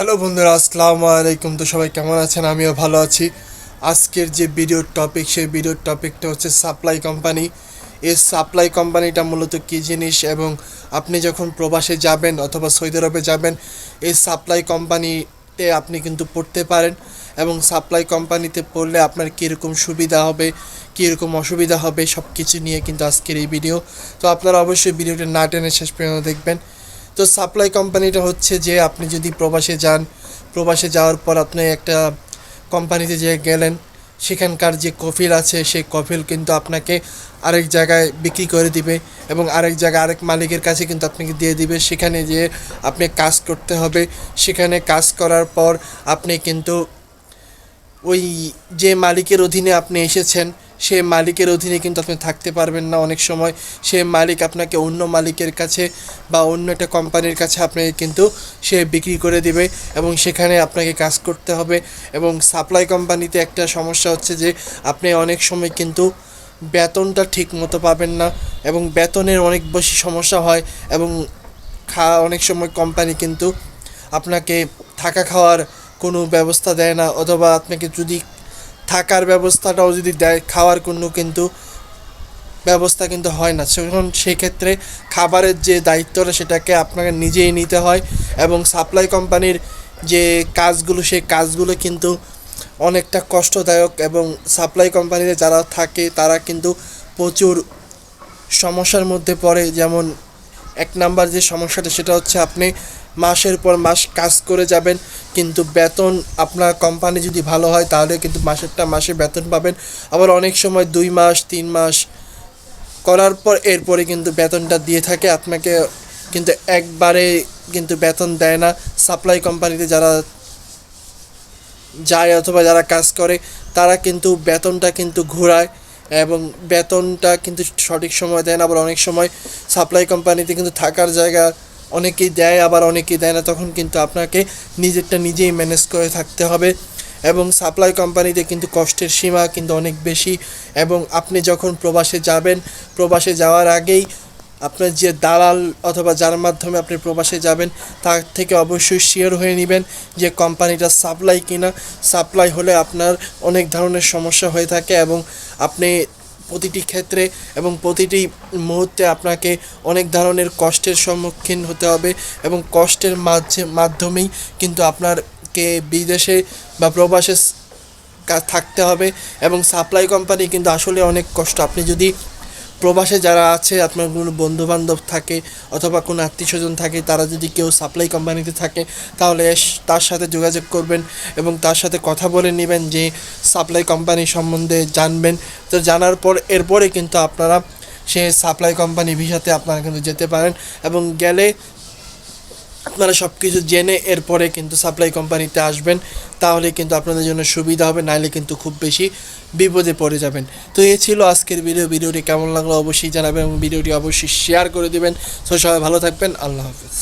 Hello বন্ধুরা, আসসালামু আলাইকুম। তো সবাই কেমন আছেন? আমিও ভালো আছি। আজকের যে ভিডিওর টপিক সেই ভিডিওর টপিকটা হচ্ছে সাপ্লাই কোম্পানি এই সাপ্লাই কোম্পানিটা মূলত কী জিনিস এবং আপনি যখন প্রবাসে যাবেন অথবা সৌদি আরবে যাবেন, এই সাপ্লাই কোম্পানিতে আপনি কিন্তু পড়তে পারেন এবং সাপ্লাই কোম্পানিতে পড়লে আপনার কীরকম সুবিধা হবে, কীরকম অসুবিধা হবে সব কিছু নিয়ে কিন্তু আজকের এই ভিডিও তো আপনারা অবশ্যই ভিডিওটা না টেনে শেষ পর্যন্ত দেখবেন। তো সাপ্লাই কোম্পানিটা হচ্ছে যে আপনি যদি প্রবাসে যান, প্রবাসে যাওয়ার পর আপনি একটা কোম্পানিতে যে গেলেন, সেখানকার যে কফিল আছে, সেই কফিল কিন্তু আপনাকে আরেক জায়গায় বিক্রি করে দিবে এবং আরেক জায়গায় আরেক মালিকের কাছে কিন্তু আপনাকে দিয়ে দিবে। সেখানে যে আপনি কাজ করতে হবে। সেখানে কাজ করার পর আপনি কিন্তু ওই যে মালিকের অধীনে আপনি এসেছেন সে মালিকের অধীনে কিন্তু আপনি থাকতে পারবেন না। অনেক সময় সে মালিক আপনাকে অন্য মালিকের কাছে বা অন্য একটা কোম্পানির কাছে আপনাকে কিন্তু সে বিক্রি করে দিবে এবং সেখানে আপনাকে কাজ করতে হবে এবং সাপ্লাই কোম্পানিতে একটা সমস্যা হচ্ছে যে আপনি অনেক সময় কিন্তু বেতনটা ঠিক মতো পাবেন না এবং বেতনের অনেক বেশি সমস্যা হয় এবং খা অনেক সময় কোম্পানি কিন্তু আপনাকে থাকা খাওয়ার কোনো ব্যবস্থা দেয় না অথবা আপনাকে যদি থাকার ব্যবস্থাটাও যদি দেয়, খাওয়ার কোনো কিন্তু ব্যবস্থা কিন্তু হয় না। সেখন সেক্ষেত্রে খাবারের যে দায়িত্বটা, সেটাকে আপনাকে নিজেই নিতে হয় এবং সাপ্লাই কোম্পানির যে কাজগুলো, সেই কাজগুলো কিন্তু অনেকটা কষ্টদায়ক এবং সাপ্লাই কোম্পানিতে যারা থাকে, তারা কিন্তু প্রচুর সমস্যার মধ্যে পড়ে। যেমন এক নাম্বার যে সমস্যাটা, সেটা হচ্ছে আপনি মাসের পর মাস কাজ করে যাবেন কিন্তু বেতন আপনার কোম্পানি যদি ভালো হয়, তাহলে কিন্তু মাসেরটা মাসে বেতন পাবেন। আবার অনেক সময় দুই মাস, তিন মাস করার পর এরপরে কিন্তু বেতনটা দিয়ে থাকে। আপনাকে কিন্তু একবারে কিন্তু বেতন দেয় না। সাপ্লাই কোম্পানিতে যারা যায় অথবা যারা কাজ করে, তারা কিন্তু বেতনটা কিন্তু ঘোরায় এবং বেতনটা কিন্তু সঠিক সময় দেয় না। আবার অনেক সময় সাপ্লাই কোম্পানিতে কিন্তু থাকার জায়গা অনেকেই দেয়, আবার অনেকেই দেয় না। তখন কিন্তু আপনাকে নিজেরটা নিজেই ম্যানেজ করে থাকতে হবে এবং সাপ্লাই কোম্পানিতে কিন্তু কষ্টের সীমা কিন্তু অনেক বেশি এবং আপনি যখন প্রবাসে যাবেন, প্রবাসে যাওয়ার আগেই আপনার যে দালাল অথবা যার মাধ্যমে আপনি প্রবাসে যাবেন, তার থেকে অবশ্যই শিওর হয়ে নেবেন যে কোম্পানিটা সাপ্লাই কিনা। সাপ্লাই হলে আপনার অনেক ধরনের সমস্যা হয়ে থাকে এবং আপনি প্রতিটি ক্ষেত্রে এবং প্রতিটি মুহূর্তে আপনাকে অনেক ধরনের কষ্টের সম্মুখীন হতে হবে এবং কষ্টের মাঝে, মাধ্যমেই কিন্তু আপনারকে বিদেশে বা প্রবাসে থাকতে হবে এবং সাপ্লাই কোম্পানি কিন্তু আসলে অনেক কষ্ট। আপনি যদি প্রবাসে যারা আছে, আপনার কোনো বন্ধু বান্ধব থাকে অথবা কোনো আত্মীয় স্বজন থাকে, তারা যদি কেউ সাপ্লাই কোম্পানিতে থাকে, তাহলে তার সাথে যোগাযোগ করবেন এবং তার সাথে কথা বলে নেবেন যে সাপ্লাই কোম্পানি সম্বন্ধে জানবেন। তো জানার পর, এরপরে কিন্তু আপনারা সে সাপ্লাই কোম্পানি ভিসাতে আপনারা কিন্তু যেতে পারেন এবং গেলে আপনারা সব কিছু জেনে এরপরে কিন্তু সাপ্লাই কোম্পানিতে আসবেন, তাহলে কিন্তু আপনাদের জন্য সুবিধা হবে নাহলে কিন্তু খুব বেশি বিপদে পড়ে যাবেন। তো এ ছিল আজকের ভিডিও ভিডিওটি কেমন লাগল অবশ্যই জানাবেন এবং ভিডিওটি অবশ্যই শেয়ার করে দেবেন। তো সবাই ভালো থাকবেন, আল্লাহ হাফিজ।